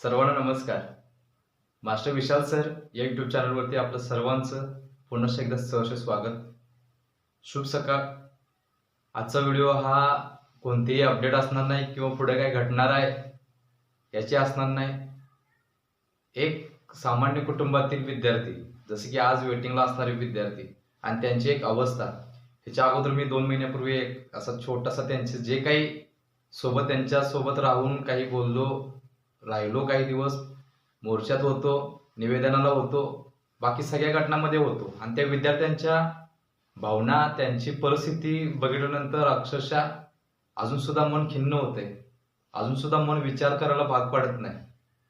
सर्वांना नमस्कार. Master Vishal sir या यूट्यूब चॅनलवरती आपलं सर्वांचं पुन्हा एकदा सहर्ष स्वागत. शुभ सकाळ. आजचा व्हिडिओ हा कोणतेही अपडेट असणार नाही किंवा पुढे काय घडणार आहे याची असणार नाही. एक सामान्य कुटुंबातील विद्यार्थी जसे की आज वेटिंगला असणारे विद्यार्थी आणि त्यांची एक अवस्था ह्याच्या अगोदर मी दोन महिन्यापूर्वी एक असा छोटासा त्यांचे जे काही सोबत त्यांच्यासोबत राहून काही बोललो राहिलो काही दिवस मोर्चात होतो निवेदनाला होतो बाकी सगळ्या घटनांमध्ये होतो. आणि त्या विद्यार्थ्यांच्या भावना त्यांची परिस्थिती बघितल्यानंतर अक्षरशः अजून सुद्धा मन खिन्न होते अजून सुद्धा मन विचार करायला भाग पडत नाही.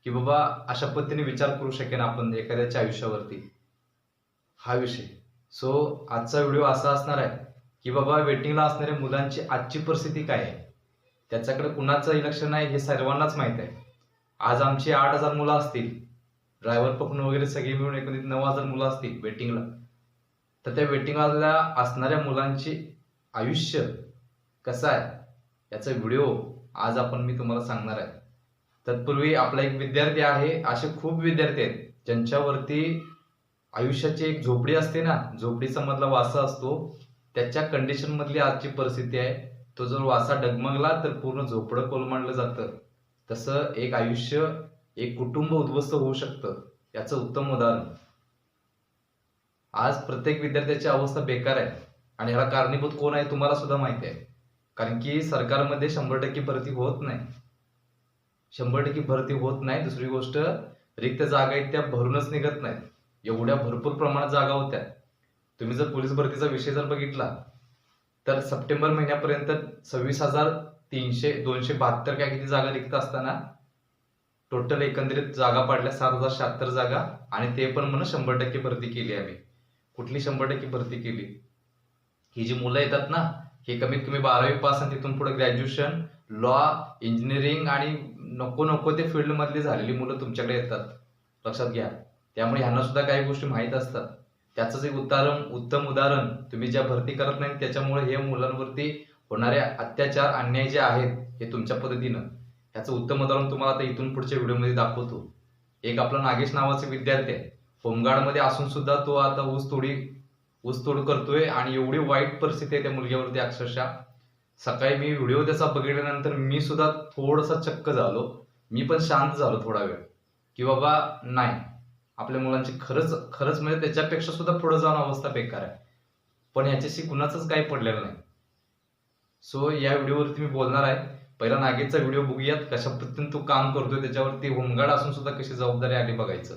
की बाबा अशा पद्धतीने विचार करू शकेन आपण एखाद्याच्या आयुष्यावरती. हा विषय. सो आजचा व्हिडिओ असा असणार आहे की बाबा वेटिंगला असणाऱ्या मुलांची आजची परिस्थिती काय आहे? त्याच्याकडे कुणाचं इलक्ष नाही हे सर्वांनाच माहीत आहे. आज आमची आठ हजार मुलं असतील. ड्रायव्हर पकडून वगैरे सगळी मिळून एकोणीस नऊ हजार मुलं असतील वेटिंगला तर त्या वेटिंगला असणाऱ्या मुलांची आयुष्य कसं आहे याचा व्हिडिओ आज आपण मी तुम्हाला सांगणार आहे. तत्पूर्वी आपला एक विद्यार्थी आहे असे खूप विद्यार्थी आहेत ज्यांच्यावरती आयुष्याची एक झोपडी असते ना झोपडीचा मधला वासा असतो त्याच्या कंडिशनमधली आजची परिस्थिती आहे. तो जर वासा डगमगला तर पूर्ण झोपडं कोलमांडलं जातं. तसं एक आयुष्य एक कुटुंब उद्ध्वस्त होऊ शकतं याचं उत्तम उदाहरण. आज प्रत्येक विद्यार्थ्याची अवस्था बेकार आहे आणि ह्याला कारणीभूत कोण आहे तुम्हाला सुद्धा माहिती आहे. कारण की सरकारमध्ये शंभर टक्के भरती होत नाही. शंभर टक्के भरती होत नाही दुसरी गोष्ट रिक्त जागा आहेत त्या भरूनच निघत नाहीत. एवढ्या भरपूर प्रमाणात जागा होत्या. तुम्ही जर पोलीस भरतीचा विषय जर बघितला तर सप्टेंबर महिन्यापर्यंत सव्वीस हजार तीनशे दोनशे बहात्तर काय किती जागा रिक्त असताना? टोटल एकंदरीत जागा पाडल्या सात हजार शहात्तर जागा आणि ते पण म्हणून शंभर टक्के भरती केली आम्ही. कुठली शंभर टक्के भरती केली? ही जी मुलं येतात ना हे कमीत कमी बारावी पास आणि तिथून पुढे ग्रॅज्युएशन लॉ इंजिनिअरिंग आणि नको नको ते फील्ड मधली झालेली मुलं तुमच्याकडे येतात. लक्षात घ्या. त्यामुळे ह्यांना सुद्धा काही गोष्टी माहीत असतात. त्याचंच एक उदाहरण उत्तम उदाहरण तुम्ही ज्या भरती करत नाही त्याच्यामुळे हे मुलांवरती होणारे अत्याचार अन्याय जे आहेत हे तुमच्या पद्धतीनं ह्याचं उत्तम उदाहरण तुम्हाला आता इथून पुढच्या व्हिडिओमध्ये दाखवतो. एक आपला नागेश नावाचा विद्यार्थी आहे. होमगार्डमध्ये असून सुद्धा तो आता ऊस तोडी ऊस तोड करतोय आणि एवढी वाईट परिस्थिती आहे त्या मुलग्यावरती अक्षरशः. सकाळी मी व्हिडिओ त्याचा बघितल्यानंतर मी सुद्धा थोडासा चक्क झालो. मी पण शांत झालो थोडा वेळ. की बाबा नाही. आपल्या मुलांची खरंच खरंच म्हणजे त्याच्यापेक्षा सुद्धा पुढे जाऊन अवस्था बेकार आहे. पण ह्याच्याशी कुणाचंच काही पडलेलं नाही. सो या व्हिडिओवरती मी बोलणार आहे. पहिला नागेशचा व्हिडिओ बघूयात. कशा पद्धतीने तो काम करतोय त्याच्यावरती होमगार्ड असून सुद्धा कशी जबाबदारी आली बघायचं.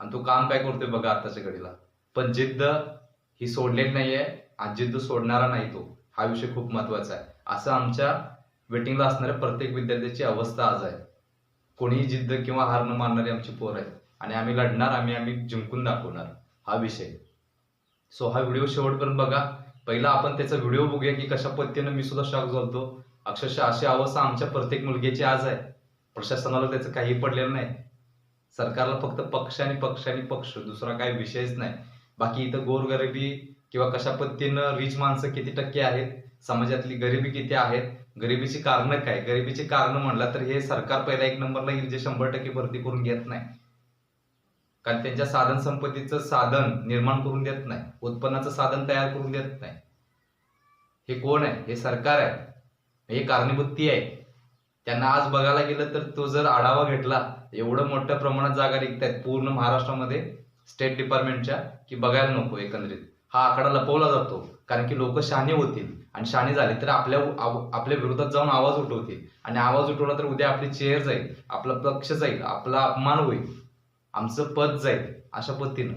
आणि तो काम काय करतोय बघा आताच्या घडीला. पण जिद्द ही सोडलेली नाहीये आणि जिद्द सोडणारा नाही तो. हा विषय खूप महत्त्वाचा आहे. असं आमच्या वेटिंगला असणाऱ्या प्रत्येक विद्यार्थ्याची अवस्था आज आहे. कोणीही जिद्द किंवा हार न मानणारी आमची पोर आहेत. आणि आम्ही लढणार आम्ही आम्ही जिंकून दाखवणार. हा विषय. सो हा व्हिडिओ शेवटपर्यंत बघा. पहिला आपण त्याचा व्हिडिओ बघूया की कशा पद्धतीनं मी सुद्धा शॉक झालतो. अक्षरशः अशी अवस्था आमच्या प्रत्येक मुलगीची आज आहे. प्रशासनाला त्याचं काही पडलेलं नाही. सरकारला फक्त पक्ष आणि पक्ष आणि पक्ष दुसरा काही विषयच नाही. बाकी इथं गोरगरिबी किंवा कशा पद्धतीनं रिच माणसं किती टक्के आहेत समाजातली गरिबी किती आहेत गरिबीची कारणं काय? गरिबीची कारणं म्हणलं तर हे सरकार पहिला एक नंबरला येईल जे शंभर टक्के भरती करून घेत नाही. कारण त्यांच्या साधन संपत्तीचं साधन निर्माण करून देत नाही. उत्पन्नाचं साधन तयार करून देत नाही. हे कोण आहे? हे सरकार आहे. हे कारणीभूती आहे. त्यांना आज बघायला गेलं तर तो जर आढावा घेतला एवढं मोठ्या प्रमाणात जागा निघत आहेत पूर्ण महाराष्ट्रामध्ये स्टेट डिपार्टमेंटच्या की बघायला नको एकंदरीत. हा आकडा लपवला जातो. कारण की लोक शहाणे होतील. आणि शहाणे झाले तर आपल्या आपल्या विरोधात जाऊन आवाज उठवतील. आणि आवाज उठवला तर उद्या आपली चेअर जाईल आपला पक्ष जाईल आपला अपमान होईल. आमचं पद जाईल अशा पद्धतीनं.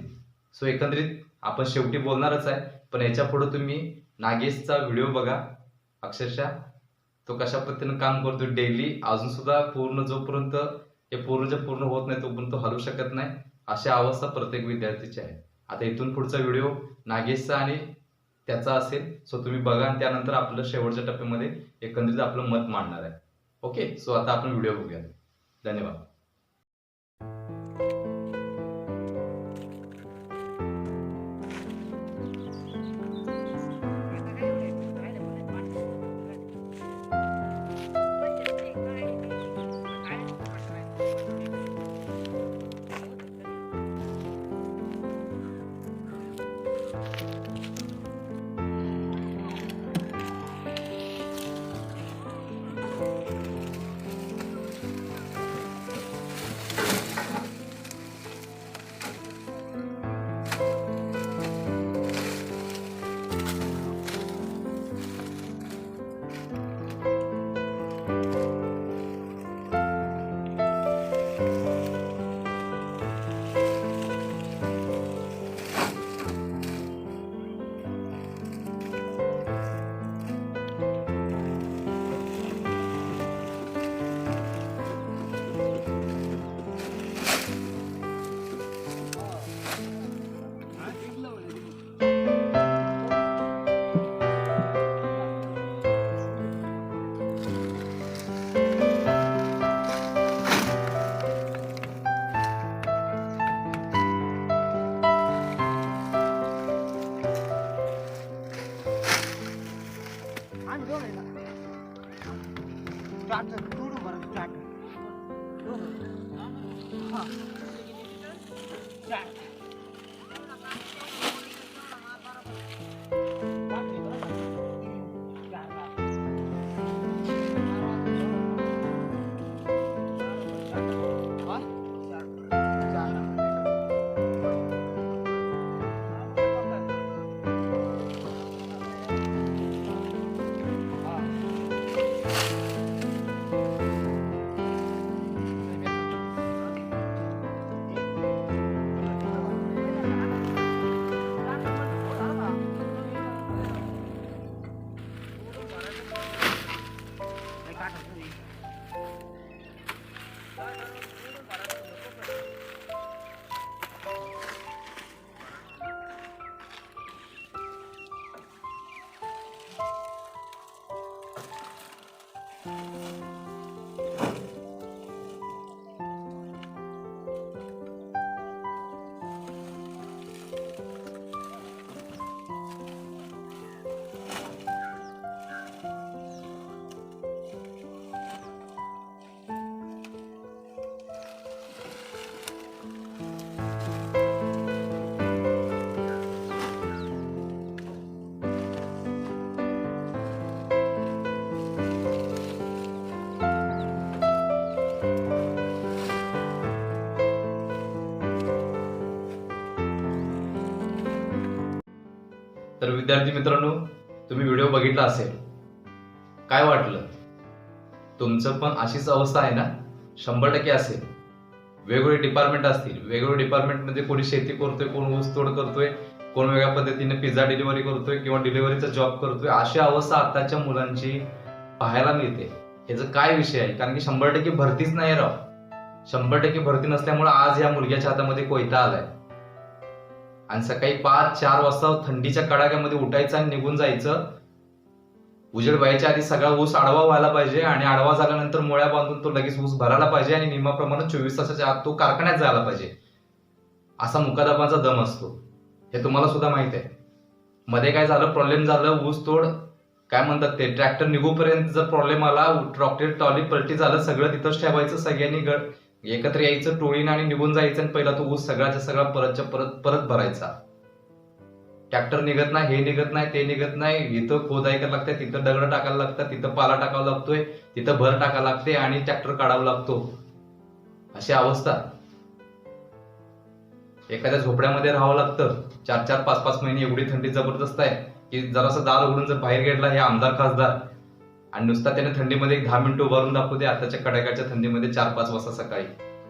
सो एकंदरीत आपण शेवटी बोलणारच आहे पण याच्यापुढे तुम्ही नागेशचा व्हिडिओ बघा. अक्षरशः तो कशा पद्धतीनं काम करतो डेली अजून सुद्धा पूर्ण जोपर्यंत हे पूर्णच्या पूर्ण होत नाही तोपर्यंत तो हलू शकत नाही अशा अवस्था प्रत्येक विद्यार्थीची आहे. आता इथून पुढचा व्हिडिओ नागेशचा आणि त्याचा असेल सो तुम्ही बघा आणि त्यानंतर आपलं शेवटच्या टप्प्यामध्ये एकंदरीत आपलं मत मांडणार आहे. ओके सो आता आपण व्हिडिओ बघूया धन्यवाद. 갑 자. तर विद्यार्थी मित्रांनो तुम्ही व्हिडिओ बघितला असेल. काय वाटलं? तुमचं पण अशीच अवस्था आहे ना? शंभर टक्के असेल. वेगवेगळे डिपार्टमेंट असतील. वेगवेगळे डिपार्टमेंटमध्ये कोणी शेती करतोय कोण ऊसतोड करतोय कोण वेगळ्या पद्धतीने पिझ्झा डिलिव्हरी करतोय किंवा डिलिव्हरीचा जॉब करतोय अशी अवस्था आताच्या मुलांची पाहायला मिळते. याचा काय विषय आहे? कारण की शंभर टक्के भरतीच नाही राव. शंभर टक्के भरती नसल्यामुळे आज या मुलग्याच्या हातामध्ये कोयता आलाय. आणि सकाळी पाच चार वाजता थंडीच्या कडाक्यामध्ये उठायचं आणि निघून जायचं. उजेड व्हायच्या आधी सगळा ऊस आडवा व्हायला पाहिजे आणि आडवा झाल्यानंतर मुळ्या बांधून तो लगेच ऊस भरायला पाहिजे आणि नियमाप्रमाणे चोवीस तासाच्या आत तो कारखान्यात जायला पाहिजे. असा मुकादमाचा दम असतो. हे तुम्हाला सुद्धा माहीत आहे. मध्ये काय झालं? प्रॉब्लेम झालं ऊस तोड. काय म्हणतात ते? ट्रॅक्टर निघूपर्यंत जर प्रॉब्लेम आला ट्रॉक्टर ट्रॉली पलटी झालं सगळं तिथंच ठेवायचं सगळ्यांनी गड एकत्र यायचं टोळीनं आणि निघून जायचं आणि पहिला तो ऊस सगळ्याचा सगळा परतच्या परत परत भरायचा. ट्रॅक्टर निघत नाही हे निघत नाही ते निघत नाही. इथं खोदाई करायला लागते तिथं दगड टाकायला लागतात तिथं पाला टाकावा लागतोय तिथं भर टाकायला लागते आणि ट्रॅक्टर काढावा लागतो. अशी अवस्था. एखाद्या झोपड्यामध्ये राहावं लागतं. चार चार पाच पाच महिने एवढी थंडी जबरदस्त आहे की जरासं दार उघडून जर बाहेर गेला हे आमदार खासदार आणि नुसता त्याने थंडीमध्ये एक दहा मिनिटं उभारून दाखवू दे आताच्या कडाक्याच्या थंडीमध्ये चार पाच वाजता सकाळी.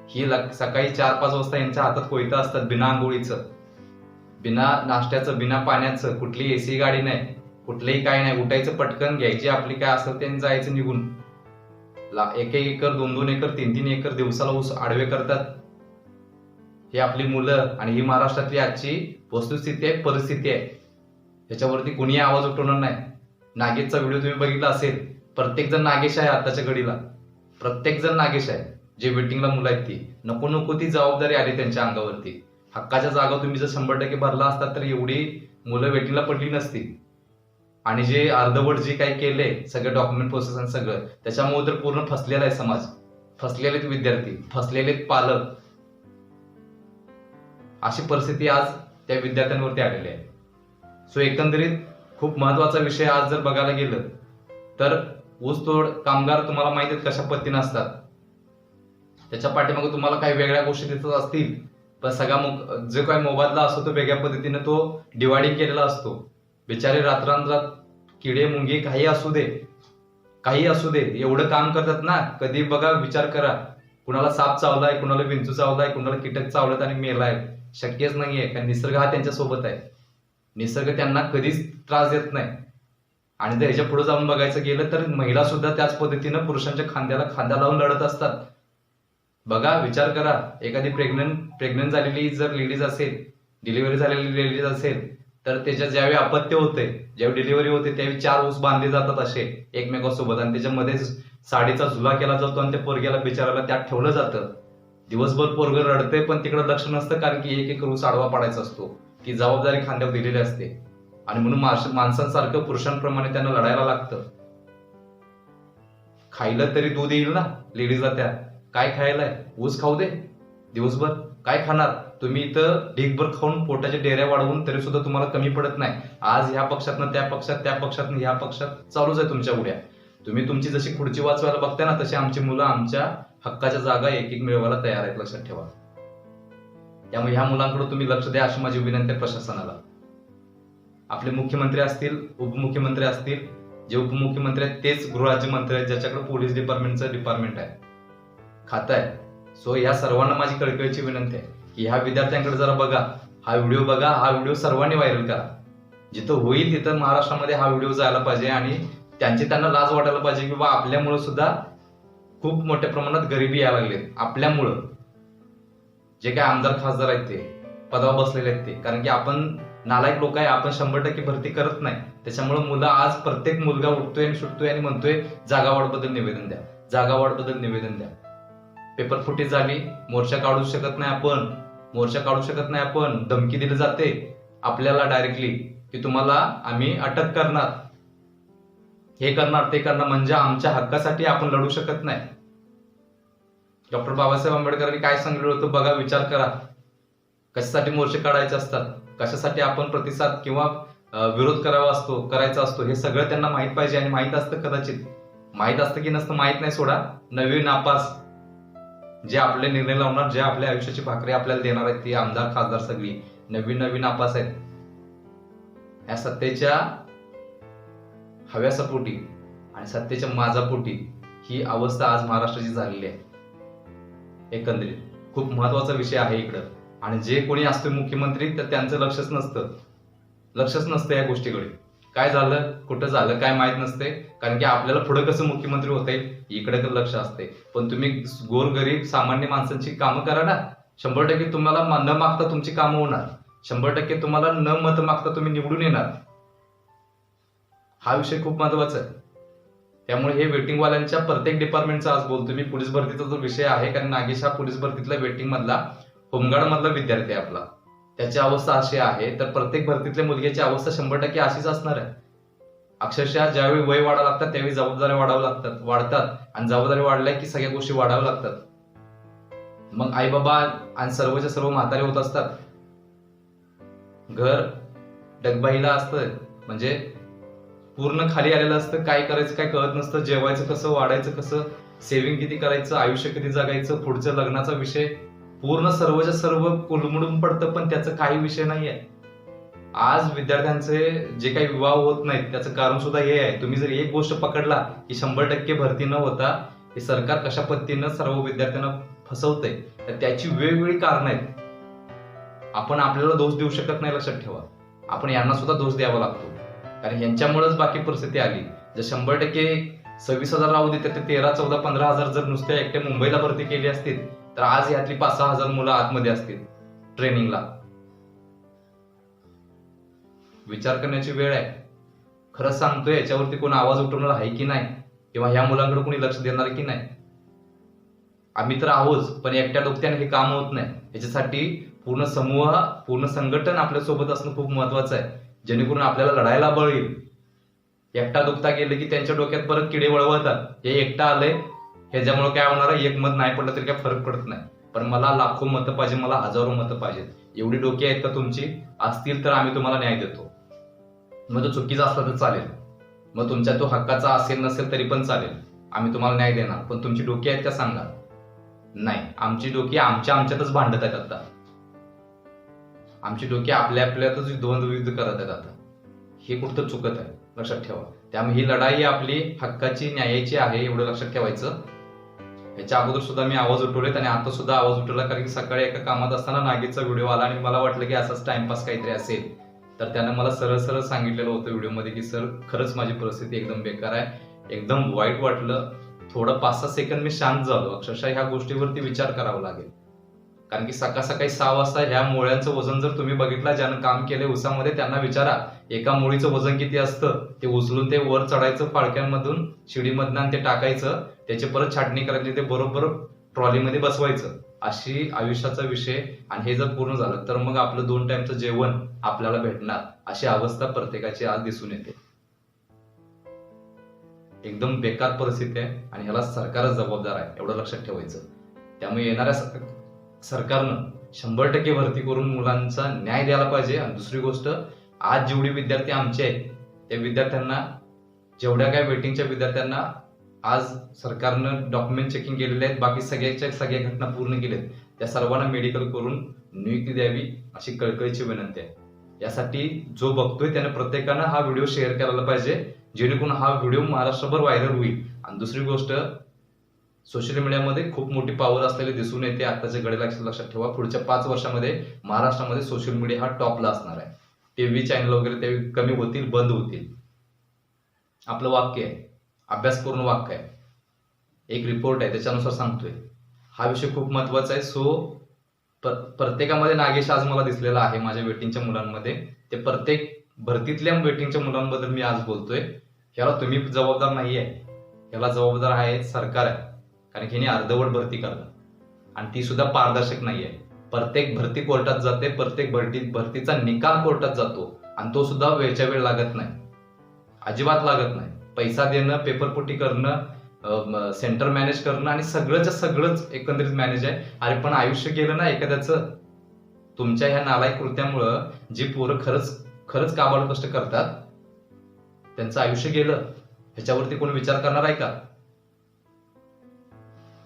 ही सकाळी चार पाच वाजता यांच्या हातात कोयता असतात बिना आंघोळीचं. बिना नाश्त्याचं बिना पाण्याचं कुठली एसी गाडी नाही कुठलंही काय नाही उठायचं पटकन घ्यायची आपली काय असेल त्यांनी जायचं निघून. ला- एक एक एकर दोन दोन एकर तीन तीन एकर दिवसाला ऊस आडवे करतात. ही आपली मुलं आणि ही महाराष्ट्रातली आजची वस्तुस्थिती आहे परिस्थिती आहे. ह्याच्यावरती कुणीही आवाज उठवणार नाही. नागेशचा व्हिडिओ तुम्ही बघितला असेल प्रत्येक जण नागेश आहे आताच्या घडीला. प्रत्येक जण नागेश आहे. जे वेटिंगला मुलं आहेत ती. नको नको ती जबाबदारी आली त्यांच्या अंगावरती. हक्काच्या जागा तुम्ही जर शंभर टक्के भरला असता तर एवढी मुलं वेटिंगला पडली नसती आणि जे अर्धवट जे काही केले सगळे डॉक्युमेंट प्रोसेस आणि सगळं त्याच्यामुळे तर पूर्ण फसलेला आहे समाज. फसलेले आहेत विद्यार्थी फसलेले आहेत पालक. अशी परिस्थिती आज त्या विद्यार्थ्यांवरती आलेली आहे. सो एकंदरीत खूप महत्त्वाचा विषय आज जर बघायला गेलं तर ऊसतोड कामगार तुम्हाला माहिती आहेत कशा पद्धतीने असतात. त्याच्या पाठीमागे तुम्हाला काही वेगळ्या गोष्टी दिसत असतील पण सगळा मो- जो काही मोबादला असतो तो वेगळ्या पद्धतीने तो डिवायडिंग केलेला असतो. बिचारे रात्रांत किडे मुंगी काही असू दे काही असू दे एवढं काम करतात ना कधी बघा विचार करा. कुणाला साप चावलाय कुणाला विंचू चावलाय कुणाला कीटक चावलेत आणि मेलाय शक्यच नाहीये कारण निसर्ग हा त्यांच्यासोबत आहे. निसर्ग त्यांना कधीच त्रास देत नाही. आणि जर ह्याच्या पुढे जाऊन बघायचं गेलं तर महिला सुद्धा त्याच पद्धतीनं पुरुषांच्या खांद्याला खांदा लावून लढत असतात. बघा विचार करा. एखादी प्रेग्नंट प्रेग्नंट झालेली जर लेडीज असेल डिलिव्हरी झालेली लेडीज असेल तर त्याच्या ज्यावेळी अपत्य होते ज्यावेळी डिलिव्हरी होते त्यावेळी चार ऊस बांधले जातात असे एकमेकांसोबत. आणि त्याच्यामध्ये साडीचा झुला केला जातो आणि त्या पोरग्याला बिचाराला त्यात ठेवलं जातं. दिवसभर पोरग रडते पण तिकडे लक्ष नसतं कारण की एक एक ऊस आडवा पाडायचा असतो. ती जबाबदारी खांद्यावर दिलेली असते. आणि म्हणून माणसांसारखं पुरुषांप्रमाणे त्यांना लढायला लागतं. खायला तरी दूध येईल ना लेडीजला त्या. काय खायला आहे ऊस खाऊ दे. दिवसभर. काय खाणार? तुम्ही इथं ढीकभर खाऊन पोटाच्या डेऱ्या वाढवून तरी सुद्धा तुम्हाला कमी पडत नाही. आज ह्या पक्षातनं त्या पक्षात त्या पक्षातनं ह्या पक्षात चालूच आहे तुमच्या उड्या. तुम्ही तुमची जशी खुर्ची वाचवायला बघताय ना तशी आमची मुलं आमच्या हक्काच्या जागा एक एक मिळवायला तयार आहेत. लक्षात ठेवा. त्यामुळे ह्या मुलांकडे तुम्ही लक्ष द्या अशी माझी विनंती आहे प्रशासनाला. आपले मुख्यमंत्री असतील उपमुख्यमंत्री असतील जे उपमुख्यमंत्री आहेत तेच गृहराज्यमंत्री आहेत ज्याच्याकडे पोलीस डिपार्टमेंटचं डिपार्टमेंट आहे. खातं आहे सो या सर्वांना माझी कळकळीची विनंती आहे की ह्या विद्यार्थ्यांकडे जरा बघा. हा व्हिडिओ बघा हा व्हिडिओ सर्वांनी व्हायरल करा. जिथं होईल तिथं महाराष्ट्रामध्ये हा व्हिडिओ जायला पाहिजे आणि त्यांची त्यांना लाज वाटायला पाहिजे किंवा आपल्यामुळं सुद्धा खूप मोठ्या प्रमाणात गरिबी यायला लागली आपल्यामुळं. जे काय आमदार खासदार आहेत ते पदावर बसलेले आहेत ते. कारण की आपण नालायक लोक आहे आपण शंभर टक्के भरती करत नाही. त्याच्यामुळे मुलं आज प्रत्येक मुलगा उठतोय आणि सुटतोय आणि म्हणतोय जागावाढबद्दल निवेदन द्या. जागावाढबद्दल निवेदन द्या. पेपर फुटी झाली मोर्चा काढू शकत नाही आपण. मोर्चा काढू शकत नाही आपण. धमकी दिली जाते. आपल्याला डायरेक्टली की तुम्हाला आम्ही अटक करणार. हे करणार ते करणार म्हणजे आमच्या हक्कासाठी आपण लढू शकत नाही. डॉक्टर बाबासाहेब आंबेडकरांनी काय सांगितलं होतं बघा विचार करा. कशासाठी मोर्चे काढायचे असतात? कशासाठी आपण प्रतिसाद किंवा विरोध करावा असतो करायचा असतो हे सगळं त्यांना माहीत पाहिजे आणि माहीत असतं कदाचित. माहीत असतं की नसतं माहीत नाही सोडा. नवीन नापास जे आपले निर्णय लावणार जे आपल्या आयुष्याची भाकरी आपल्याला देणार आहेत ती आमदार खासदार सगळी. नवीन नवीन आपास आहेत. या सत्तेच्या हव्यासापोटी आणि सत्तेच्या माझापोटी ही अवस्था आज महाराष्ट्राची झालेली आहे. एकंदरीत. खूप महत्त्वाचा विषय आहे इकडं. आणि जे कोणी असतं मुख्यमंत्री तर त्यांचं लक्षच नसतं. लक्षच नसतं या गोष्टीकडे. काय झालं? कुठं झालं? काय माहीत नसते. कारण की आपल्याला पुढं कसं मुख्यमंत्री होता येईल? इकडे तर लक्ष असते. पण तुम्ही गोरगरीब सामान्य माणसांची कामं करा ना. शंभर टक्के तुम्हाला न मागता तुमची कामं होणार. शंभर टक्के तुम्हाला न मत मागता तुम्ही निवडून येणार. हा विषय खूप महत्त्वाचा आहे. त्यामुळे हे वेटिंगवाल्यांच्या प्रत्येक डिपार्टमेंटचा आज बोलतो मी पोलीस भरतीचा जो विषय आहे कारण नागेश हा पोलीस भरतीतला वेटिंग मधला होमगार्ड मधला विद्यार्थी आहे आपला. त्याची अवस्था अशी आहे तर प्रत्येक भरतीतल्या मुलग्याची अवस्था शंभर टक्के अशीच असणार आहे. अक्षरशः ज्यावेळी वय वाढावं लागतात त्यावेळी जबाबदाऱ्या वाढावं लागतात वाढतात. आणि जबाबदारी वाढल्या की सगळ्या गोष्टी वाढाव्या लागतात. मग आई बाबा आणि सर्वच्या सर्व म्हातारे होत असतात. घर डगबाईला असतं. म्हणजे पूर्ण खाली आलेलं असतं. काय करायचं काय कळत नसतं. जेवायचं कसं वाढायचं कसं सेव्हिंग किती करायचं आयुष्य किती जगायचं पुढच्या लग्नाचा विषय पूर्ण सर्वच्या सर्व कुलमुडून पडतं पण त्याचं काही विषय नाही आहे आज विद्यार्थ्यांचे जे काही विवाह होत नाहीत त्याचं कारण सुद्धा हे आहे. तुम्ही जर एक गोष्ट पकडला की शंभर टक्के भरती न होता हे सरकार कशा पद्धतीनं सर्व विद्यार्थ्यांना फसवतंय तर त्याची वेगवेगळी कारणं आहेत. आपण आपल्याला दोष देऊ शकत नाही लक्षात ठेवा. आपण यांना सुद्धा दोष द्यावा लागतो. कारण यांच्यामुळेच बाकी परिस्थिती आली. जर शंभर टक्के सव्वीस हजार राहू देते ते तेरा चौदा पंधरा हजार जर नुसत्या एकट्या मुंबईला भरती केली असतील तर आज यातली पाच सहा हजार मुलं आतमध्ये असतील ट्रेनिंगला. विचार करण्याची वेळ आहे. खरंच सांगतोय याच्यावरती कोण आवाज उठवणार आहे की नाही? किंवा ह्या मुलांकडे कोणी लक्ष देणार की नाही? आम्ही तर आहोच पण एकट्या डोक्याने हे काम होत नाही. याच्यासाठी पूर्ण समूह पूर्ण संघटन आपल्यासोबत असणं खूप महत्वाचं आहे. जेणेकरून आपल्याला लढायला बळ येईल. एकटा दुखता गेलं की त्यांच्या डोक्यात परत किडे वळवतात. हे एकटा आलंय ह्याच्यामुळे काय होणार आहे? एक मत नाही पडलं तरी काय फरक पडत नाही. पण मला लाखो मतं पाहिजे मला हजारो मतं पाहिजेत एवढी डोके आहेत का तुमची? असतील तर आम्ही तुम्हाला न्याय देतो. मग तो चुकीचा असला तर चालेल. मग तुमच्या तो हक्काचा असेल नसेल तरी पण चालेल. आम्ही तुम्हाला न्याय देणार. पण तुमची डोकी आहेत का सांगा. नाही. आमची डोकी आमच्या आमच्यातच भांडत आहेत आता. आमची डोकी आपल्या आपल्यातच द्वंद्व युद्ध करत आहेत आता. हे कुठं चुकत आहे? लक्षात ठेवा. त्यामुळे ही लढाई आपली हक्काची न्यायाची आहे एवढं लक्षात ठेवायचं. याच्या अगोदर सुद्धा मी आवाज उठवलेत आणि आता सुद्धा आवाज उठवला कारण की सकाळी एका कामात असताना नागेचा व्हिडिओ आला आणि मला वाटलं की असाच टाइमपास काहीतरी असेल. तर त्यानं मला सरळ सरळ सांगितलेलं होतं व्हिडिओमध्ये की सर खरंच माझी परिस्थिती एकदम बेकार आहे. एकदम वाईट वाटलं. थोडं पाच सहा सेकंद मी शांत झालो. अक्षरशः ह्या गोष्टीवरती विचार करावा लागेल. कारण की सकाळ सकाळी सहा वाजता ह्या मोळ्यांचं वजन जर तुम्ही बघितलं ज्यानं काम केले उसामध्ये त्यांना विचारा एका मोळीचं वजन किती असतं? ते उचलून ते वर चढायचं फाळक्यांमधून शिडीमधनं आणि ते टाकायचं त्याची परत छाटणी करायची ते बरोबर ट्रॉलीमध्ये बसवायचं. अशी आयुष्याचा विषय. आणि हे जर पूर्ण झालं तर मग आपलं दोन टाइमचं जेवण आपल्याला भेटणार. अशी अवस्था प्रत्येकाची आज दिसून येते. एकदम बेकार परिस्थिती आहे आणि ह्याला सरकारच जबाबदार आहे. एवढं लक्षात ठेवायचं. त्यामुळे येणाऱ्या सरकारनं शंभर टक्के भरती करून मुलांचा न्याय द्यायला पाहिजे. आणि दुसरी गोष्ट आज जेवढे विद्यार्थी आमचे आहेत त्या विद्यार्थ्यांना जेवढ्या काय वेटिंगच्या विद्यार्थ्यांना आज सरकारनं डॉक्युमेंट चेकिंग केलेले आहेत बाकी सगळ्याच्या सगळ्या घटना पूर्ण केल्या आहेत त्या सर्वांना मेडिकल करून नियुक्ती द्यावी अशी कळकळीची विनंती आहे. यासाठी जो बघतोय त्याने प्रत्येकानं हा व्हिडिओ शेअर करायला पाहिजे जेणेकरून हा व्हिडिओ महाराष्ट्रभर व्हायरल होईल. आणि दुसरी गोष्ट सोशल मीडियामध्ये खूप मोठी पॉवर असलेली दिसून येते. आताच्या घडीला लक्षात ठेवा. पुढच्या पाच वर्षामध्ये महाराष्ट्रामध्ये सोशल मीडिया हा टॉपला असणार आहे. टीव्ही चॅनल वगैरे ते कमी होतील बंद होतील. आपलं वाक्य आहे. अभ्यास करून वाक्य आहे. एक रिपोर्ट आहे त्याच्यानुसार सांगतोय. हा विषय खूप महत्त्वाचा आहे. सो प्रत्येकामध्ये नागेश आज मला दिसलेला आहे माझ्या वेटिंगच्या मुलांमध्ये. ते प्रत्येक भरतीतल्या वेटिंगच्या मुलांबद्दल मी आज बोलतोय. ह्याला तुम्ही जबाबदार नाही आहे ह्याला जबाबदार आहे सरकार आहे. कारण की हिने अर्धवट भरती करतात. आणि ती सुद्धा पारदर्शक नाही आहे प्रत्येक भरती कोर्टात जाते प्रत्येक भरती भरतीचा निकाल कोर्टात जातो आणि तो सुद्धा वेळच्या वेळ लागत नाही. अजिबात लागत नाही. पैसा देणं पेपरपुटी करणं सेंटर मॅनेज करणं आणि सगळंच सगळंच एकंदरीत मॅनेज आहे. अरे पण आयुष्य गेलं ना एखाद्याचं? तुमच्या ह्या नालायक कृत्यामुळं जी पोरं खरंच खरंच काबाड कष्ट करतात त्यांचं आयुष्य गेलं. ह्याच्यावरती कोणी विचार करणार आहे का?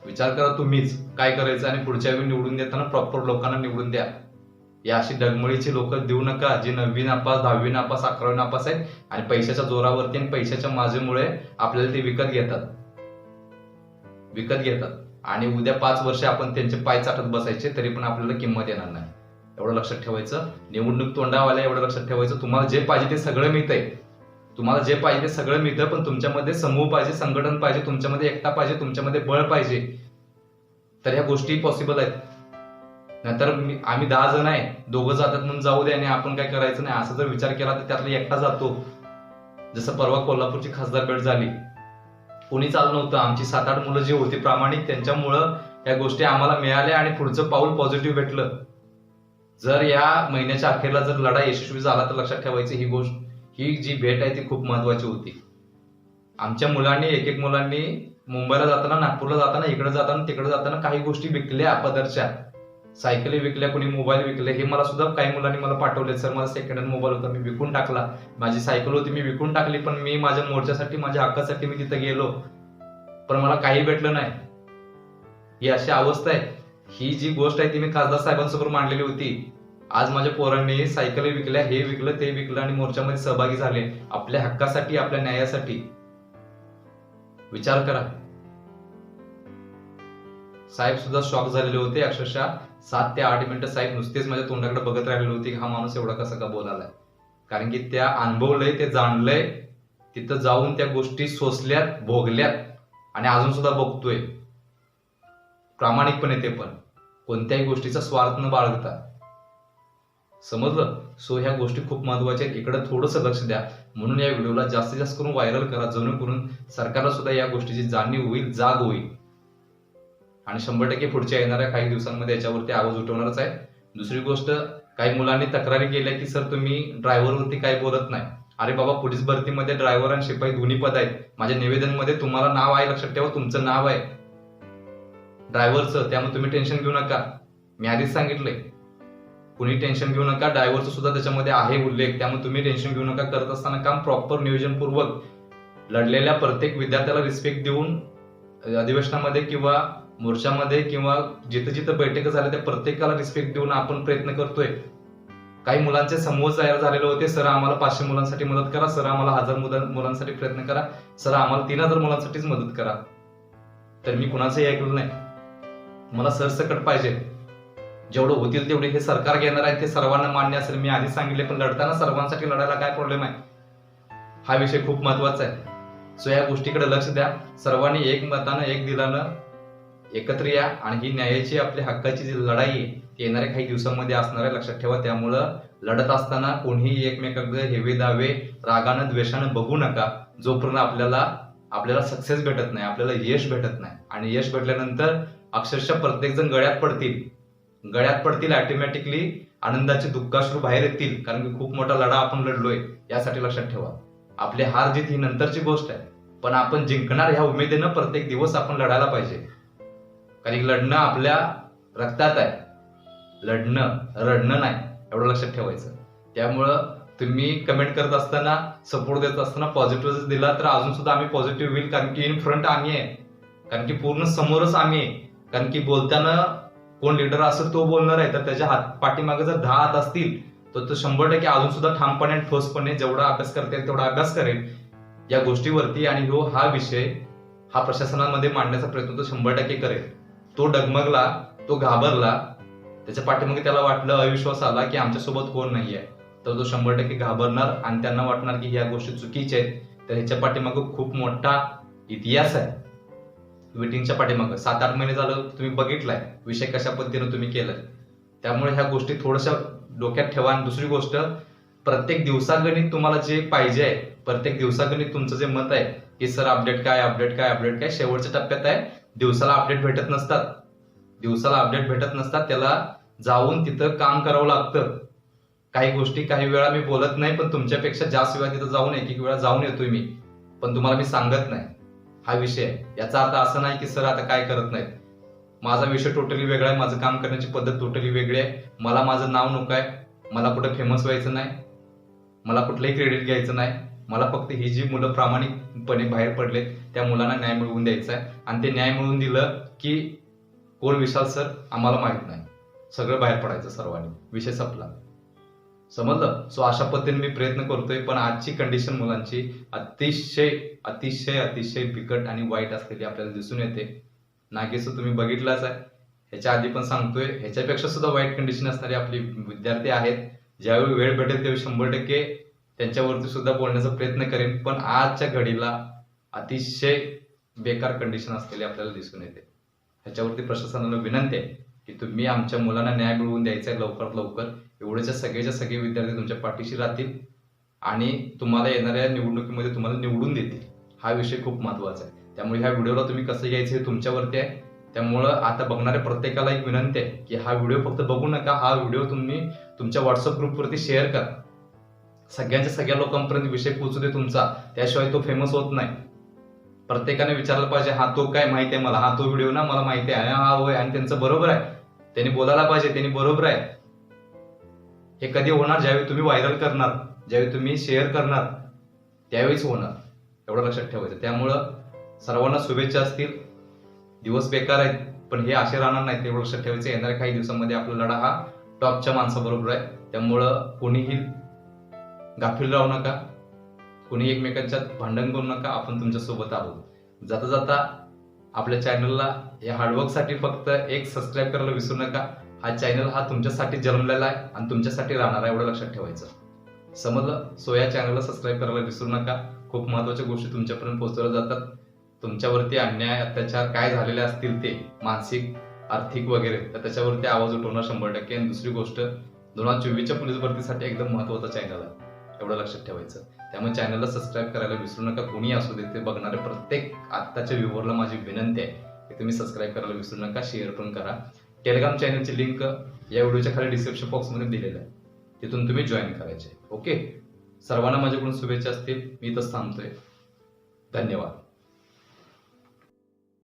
विचार करा तुम्हीच काय करायचं आणि पुढच्या वेळी निवडून देताना प्रॉपर लोकांना निवडून द्या. या अशी डगमळीची लोक देऊ नका. जी नववी नापास दहावी नापास अकरावी नापास आहेत आणि पैशाच्या जोरावरती आणि पैशाच्या माझेमुळे आपल्याला ते विकत घेतात. विकत घेतात. आणि उद्या पाच वर्ष आपण त्यांचे पाय चाटत बसायचे तरी पण आपल्याला किंमत येणार नाही. एवढं लक्षात ठेवायचं. निवडणूक तोंडावाल्या एवढं लक्षात ठेवायचं. तुम्हाला जे पाहिजे ते सगळं मिळतंय. तुम्हाला जे पाहिजे सगळं मिळतं पण तुमच्यामध्ये समूह पाहिजे संघटन पाहिजे तुमच्यामध्ये एकता पाहिजे तुमच्यामध्ये बळ पाहिजे. तर ह्या गोष्टी पॉसिबल आहेत. नंतर आम्ही दहा जण आहे दोघं जातात म्हणून जाऊ दे आणि आपण काय करायचं नाही. असा जर विचार केला तर त्यातला एकटा जातो. जसं परवा कोल्हापूरची खासदार भेट झाली. कोणी चाललं नव्हतं. आमची सात आठ मुलं जी होती प्रामाणिक त्यांच्यामुळं या गोष्टी आम्हाला मिळाल्या आणि पुढचं पाऊल पॉझिटिव्ह भेटलं. जर या महिन्याच्या अखेरला जर लढा यशस्वी झाला तर लक्षात ठेवायची ही गोष्ट. ही जी भेट आहे ती खूप महत्वाची होती. आमच्या मुलांनी एक एक मुलांनी मुंबईला जाताना नागपूरला जाताना इकडे जाताना तिकडे जाताना काही गोष्टी विकल्या पदरच्या. सायकली विकल्या कोणी मोबाईल विकले हे मला सुद्धा काही मुलांनी मला पाठवले सर मला सेकंड हँड मोबाईल होता मी विकून टाकला. माझी सायकल होती मी विकून टाकली पण मी माझ्या मोर्चासाठी माझ्या हक्कासाठी मी तिथे गेलो. पण मला काही भेटलं नाही. ही अशी अवस्था आहे. ही जी गोष्ट आहे ती मी खासदार साहेबांसमोर मांडलेली होती. आज माझ्या पोरांनी सायकल विकल्या हे विकलं ते विकलं आणि मोर्चामध्ये सहभागी झाले. आपल्या हक्कासाठी आपल्या न्यायासाठी. विचार करा. साहेब सुद्धा शॉक झालेले होते. अक्षरशः सात ते आठ मिनिटं साहेब नुसतेच माझ्या तोंडाकडे बघत राहिलेले होते की हा माणूस एवढा कसा का बोलालाय कारण की त्या अनुभवलंय ते जाणलंय. तिथं जाऊन त्या गोष्टी सोसल्यात भोगल्यात आणि अजून सुद्धा बघतोय. प्रामाणिकपणे ते पण. कोणत्याही गोष्टीचा स्वार्थ न बाळगता. समजलं? सो ह्या गोष्टी खूप महत्त्वाच्या आहेत. इकडे थोडंसं लक्ष द्या. म्हणून या व्हिडिओला जास्तीत जास्त करून व्हायरल करा. जेणेकरून सरकारला सुद्धा या गोष्टीची जाणीव होईल जाग होईल. आणि शंभर टक्के पुढच्या येणाऱ्या काही दिवसांमध्ये याच्यावरती आवाज उठवणारच आहे. दुसरी गोष्ट काही मुलांनी तक्रारी केल्या की सर तुम्ही ड्रायव्हरवरती काही बोलत नाही. अरे बाबा पोलीस भरतीमध्ये ड्रायव्हर आणि शिपाई दोन्ही पद आहेत. माझ्या निवेदनमध्ये तुम्हाला नाव आहे लक्षात ठेवा तुमचं नाव आहे. ड्रायव्हरचं त्यामुळे तुम्ही टेन्शन घेऊ नका. मी आधीच सांगितलंय. कुणी टेन्शन घेऊ नका. ड्रायव्हरचं सुद्धा त्याच्यामध्ये आहे उल्लेख. त्यामुळे तुम्ही टेन्शन घेऊ नका. करत असताना काम प्रॉपर नियोजनपूर्वक लढलेल्या प्रत्येक विद्यार्थ्याला रिस्पेक्ट देऊन अधिवेशनामध्ये किंवा मोर्चामध्ये किंवा जिथं जिथं बैठक झाल्या त्या प्रत्येकाला रिस्पेक्ट देऊन आपण प्रयत्न करतोय. काही मुलांचे समूह तयार झालेले होते. सर आम्हाला पाचशे मुलांसाठी मदत करा. सर आम्हाला हजार मुलांसाठी प्रयत्न करा. सर आम्हाला तीन हजार मुलांसाठीच मदत करा. तर मी कुणाचंही ऐकलं नाही. मला सरसकट पाहिजे. जेवढं होतील तेवढे हे सरकार घेणार आहे ते सर्वांना मान्य असेल. मी आधी सांगितले पण लढताना सर्वांसाठी लढायला काय प्रॉब्लेम आहे? हा विषय खूप महत्त्वाचा आहे. सो या गोष्टीकडे लक्ष द्या. सर्वांनी एक मतानं एक दिलानं एकत्र या आणि ही न्यायाची आपल्या हक्काची जी लढाई आहे ती येणाऱ्या काही दिवसांमध्ये असणार आहे. लक्षात ठेवा त्यामुळं लढत असताना कोणीही एकमेकांकडे हेवे दावे रागानं द्वेषानं बघू नका. जोपर्यंत आपल्याला आपल्याला सक्सेस भेटत नाही आपल्याला यश भेटत नाही. आणि यश भेटल्यानंतर अक्षरशः प्रत्येकजण गळ्यात पडतील. गळ्यात पडतील ऑटोमॅटिकली आनंदाचे दुःखाश्रू बाहेर येतील कारण की खूप मोठा लढा आपण लढलोय यासाठी लक्षात ठेवा. आपली हार जीत ही नंतरची गोष्ट आहे पण आपण जिंकणार ह्या उमेदीनं प्रत्येक दिवस आपण लढायला पाहिजे. कारण की लढणं आपल्या रक्तात आहे. लढणं रडणं नाही एवढं लक्षात ठेवायचं. त्यामुळं तुम्ही कमेंट करत असताना सपोर्ट देत असताना पॉझिटिव्ह दिला तर अजून सुद्धा आम्ही पॉझिटिव्ह होईल कारण की इन फ्रंट आम्ही आहे. कारण की पूर्ण समोरच आम्ही आहे. कारण की बोलताना कोण लिडर असेल तो बोलणार आहे. तर त्याच्या हात पाठीमागे जर दहा हात असतील तर तो शंभर टक्के अजून सुद्धा ठामपणे आणि ठोसपणे जेवढा अभ्यास करता येईल तेवढा अभ्यास करेल. या गोष्टीवरती आणि हो हा विषय हा प्रशासनामध्ये मांडण्याचा प्रयत्न तो शंभर टक्के करेल. तो डगमगला तो घाबरला त्याच्या पाठीमागे त्याला वाटलं अविश्वास आला की आमच्यासोबत कोण नाहीये तर तो शंभर टक्के घाबरणार आणि त्यांना वाटणार की ह्या गोष्टी चुकीच्या आहेत. तर ह्याच्या पाठीमागे खूप मोठा इतिहास आहे. वेटिंगच्या पाठीमागं. सात आठ महिने झालं तुम्ही बघितलाय विषय कशा पद्धतीने तुम्ही केलाय. त्यामुळे ह्या गोष्टी थोड्याशा डोक्यात ठेवा. आणि दुसरी गोष्ट प्रत्येक दिवसागणित तुम्हाला जे पाहिजे आहे प्रत्येक दिवसागणित तुमचं जे मत आहे की सर अपडेट काय अपडेट काय अपडेट काय शेवटच्या टप्प्यात आहे दिवसाला अपडेट भेटत नसतात. दिवसाला अपडेट भेटत नसतात त्याला जाऊन तिथं काम करावं लागतं. काही गोष्टी काही वेळा मी बोलत नाही पण तुमच्यापेक्षा जास्त वेळा तिथं जाऊन एक एक वेळा जाऊन येतोय मी. पण तुम्हाला मी सांगत नाही. हा विषय आहे. याचा अर्थ असं नाही की सर आता काय करत नाहीत? माझा विषय टोटली वेगळा आहे. माझं काम करण्याची पद्धत टोटली वेगळी आहे. मला माझं नाव नको आहे. मला कुठं फेमस व्हायचं नाही. मला कुठलंही क्रेडिट घ्यायचं नाही. मला फक्त ही जी मुलं प्रामाणिकपणे बाहेर पडलेत त्या मुलांना न्याय मिळवून द्यायचा आहे. आणि ते न्याय मिळवून दिलं की कोण विशाल सर? आम्हाला माहीत नाही. सगळं बाहेर पडायचं सर्वांनी. विषय संपला. समजलं? सो अशा पद्धतीने मी प्रयत्न करतोय पण आजची कंडिशन मुलांची अतिशय अतिशय अतिशय बिकट आणि वाईट असलेली आपल्याला दिसून येते. नागेश तुम्ही बघितलाच आहे. ह्याच्या आधी पण सांगतोय ह्याच्यापेक्षा सुद्धा वाईट कंडिशन असणारे आपले विद्यार्थी आहेत. ज्यावेळी वेळ भेटेल त्यावेळी शंभर टक्के त्यांच्यावरती सुद्धा बोलण्याचा प्रयत्न करेन पण आजच्या घडीला अतिशय बेकार कंडिशन असलेली आपल्याला दिसून येते. ह्याच्यावरती प्रशासनाला विनंती आहे की तुम्ही आमच्या मुलांना न्याय मिळवून द्यायचा आहे लवकरात लवकर. एवढेच्या सगळेच्या सगळे विद्यार्थी तुमच्या पाठीशी राहतील आणि तुम्हाला येणाऱ्या निवडणुकीमध्ये तुम्हाला निवडून देतील. हा विषय खूप महत्त्वाचा आहे. त्यामुळे ह्या व्हिडिओला तुम्ही कसं घ्यायचं हे तुमच्यावरती आहे. त्यामुळं आता बघणाऱ्या प्रत्येकाला एक विनंती आहे की हा व्हिडिओ फक्त बघू नका हा व्हिडिओ तुम्ही तुमच्या व्हॉट्सअप ग्रुपवरती शेअर करा. सगळ्यांच्या सगळ्या लोकांपर्यंत विषय पोहोचू दे तुमचा. त्याशिवाय तो फेमस होत नाही. प्रत्येकाने विचारलं पाहिजे हा तो काय माहिती आहे मला? हा तो व्हिडिओ ना मला माहिती आहे. हा होय आणि त्यांचं बरोबर आहे. त्यांनी बोलायला पाहिजे त्यांनी बरोबर आहे. हे कधी होणार? ज्यावेळी तुम्ही व्हायरल करणार ज्यावेळी तुम्ही शेअर करणार त्यावेळीच होणार. एवढं लक्षात ठेवायचं. त्यामुळं सर्वांना शुभेच्छा असतील. दिवस बेकार आहेत पण हे असे राहणार नाहीत. एवढं लक्षात ठेवायचं. येणाऱ्या काही दिवसांमध्ये आपला लढा हा टॉपच्या माणसाबरोबर आहे. त्यामुळं कोणीही गाफील राहू नका. कोणी एकमेकांच्यात भांडण करू नका. आपण तुमच्यासोबत आहोत. जाता जाता आपल्या चॅनलला या हार्डवर्कसाठी फक्त एक सबस्क्राईब करायला विसरू नका. हा चॅनल हा तुमच्यासाठी जन्मलेला आहे आणि तुमच्यासाठी राहणार आहे एवढं लक्षात ठेवायचं. समजलं? सो या चॅनलला सबस्क्राईब करायला विसरू नका. खूप महत्त्वाच्या गोष्टी तुमच्यापर्यंत पोहोचवल्या जातात. तुमच्यावरती अन्याय अत्याचार काय झालेले असतील ते मानसिक आर्थिक वगैरे तर त्याच्यावरती आवाज उठवणार शंभर टक्के. आणि दुसरी गोष्ट दोन हजार चोवीसच्या पोलीस भरतीसाठी एकदम महत्त्वाचा चॅनल आहे. एवढं लक्षात ठेवायचं. त्यामुळे चॅनलला सबस्क्राईब करायला विसरू नका. कोणी असू दे ते बघणारे प्रत्येक आत्ताच्या व्ह्यूवरला माझी विनंती आहे की तुम्ही सबस्क्राईब करायला विसरू नका. शेअर पण करा. टेलिग्राम चॅनलची लिंक या व्हिडिओच्या खाली डिस्क्रिप्शन बॉक्समध्ये दिलेलं आहे. तिथून तुम्ही जॉईन करायचे. ओके सर्वांना माझ्याकडून शुभेच्छा असतील. मी इथंच थांबतोय. धन्यवाद.